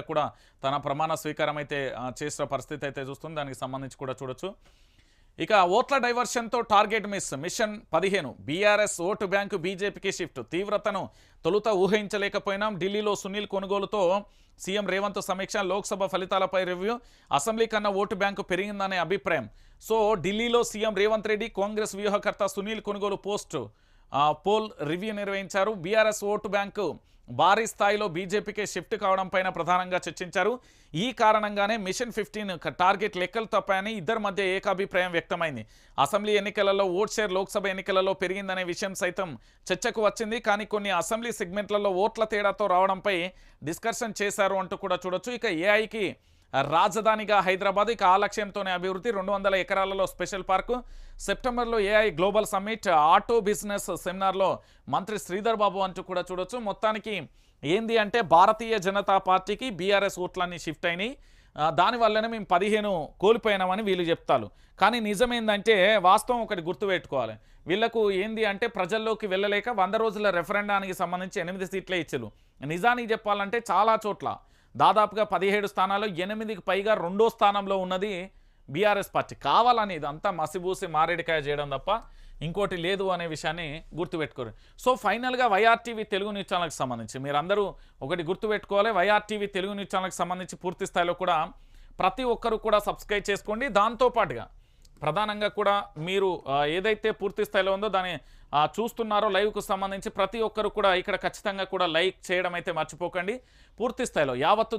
కూడా తన ప్రమాణ స్వీకారం అయితే చేసిన పరిస్థితి అయితే చూస్తుంది. దానికి సంబంధించి కూడా చూడొచ్చు. ఇక ఓట్ల డైవర్షన్తో టార్గెట్ మిస్. మిషన్ పదిహేను. బీఆర్ఎస్ ఓటు బ్యాంకు బీజేపీకి షిఫ్ట్. తీవ్రతను తొలుత ఊహించలేకపోయినాం. ఢిల్లీలో సునీల్ కొనుగోలుతో సీఎం రేవంత్ సమీక్ష. లోక్సభ ఫలితాలపై రివ్యూ. అసెంబ్లీ కన్నా ఓటు బ్యాంకు పెరిగిందనే అభిప్రాయం. సో ఢిల్లీలో సీఎం రేవంత్ రెడ్డి కాంగ్రెస్ వ్యూహకర్త Sunil Kanugolu post. Poll review నిర్వహించారు. బీఆర్ఎస్ ఓటు బ్యాంకు భారీ స్థాయిలో బీజేపీకే షిఫ్ట్ కావడం పైన ప్రధానంగా చర్చించారు. ఈ కారణంగానే మిషన్ ఫిఫ్టీన్ టార్గెట్ లెక్కలు తప్పాయని ఇద్దరి మధ్య ఏకాభిప్రాయం వ్యక్తమైంది. అసెంబ్లీ ఎన్నికలలో ఓట్ షేర్ లోక్సభ ఎన్నికలలో పెరిగిందనే విషయం సైతం చర్చకు వచ్చింది. కానీ కొన్ని అసెంబ్లీ సెగ్మెంట్లలో ఓట్ల తేడాతో రావడంపై డిస్కషన్ చేశారు అంటూ కూడా చూడొచ్చు. ఇక ఏఐకి రాజధానిగా హైదరాబాద్ ఇక ఆ లక్ష్యంతోనే అభివృద్ధి. రెండు వందల ఎకరాలలో స్పెషల్ పార్కు. సెప్టెంబర్లో AI global summit auto business సెమినార్లో మంత్రి శ్రీధర్ బాబు అంటూ కూడా చూడొచ్చు. మొత్తానికి ఏంది అంటే భారతీయ జనతా పార్టీకి బీఆర్ఎస్ ఓట్లన్నీ షిఫ్ట్ అయినాయి. దానివల్లనే మేము పదిహేను కోల్పోయినామని వీళ్ళు చెప్తారు. కానీ నిజమేందంటే వాస్తవం ఒకటి గుర్తుపెట్టుకోవాలి వీళ్ళకు ఏంది అంటే ప్రజల్లోకి వెళ్ళలేక వంద రోజుల రెఫరెండానికి సంబంధించి ఎనిమిది సీట్లే ఇచ్చారు. నిజానికి చెప్పాలంటే చాలా చోట్ల దాదాపుగా పదిహేడు స్థానాల్లో ఎనిమిదికి పైగా రెండో స్థానంలో ఉన్నది బీఆర్ఎస్ పార్టీ. కావాలని ఇదంతా మసిబూసి మారేడికాయ చేయడం తప్ప ఇంకోటి లేదు అనే విషయాన్ని గుర్తుపెట్టుకోరు. సో ఫైనల్గా వైఆర్టీవీ తెలుగు న్యూస్ ఛానల్కి సంబంధించి మీరందరూ ఒకటి గుర్తుపెట్టుకోవాలి. వైఆర్టీవీ తెలుగు న్యూస్ ఛానల్కి సంబంధించి పూర్తి స్థాయిలో కూడా ప్రతి ఒక్కరు కూడా సబ్స్క్రైబ్ చేసుకోండి. దాంతోపాటుగా ప్రధానంగా కూడా మీరు ఏదైతే పూర్తి స్థాయిలో ఉందో దాన్ని చూస్తున్నారో లైవ్కు సంబంధించి ప్రతి ఒక్కరు కూడా ఇక్కడ ఖచ్చితంగా కూడా లైక్ చేయడం అయితే మర్చిపోకండి. పూర్తి స్థాయిలో యావత్తు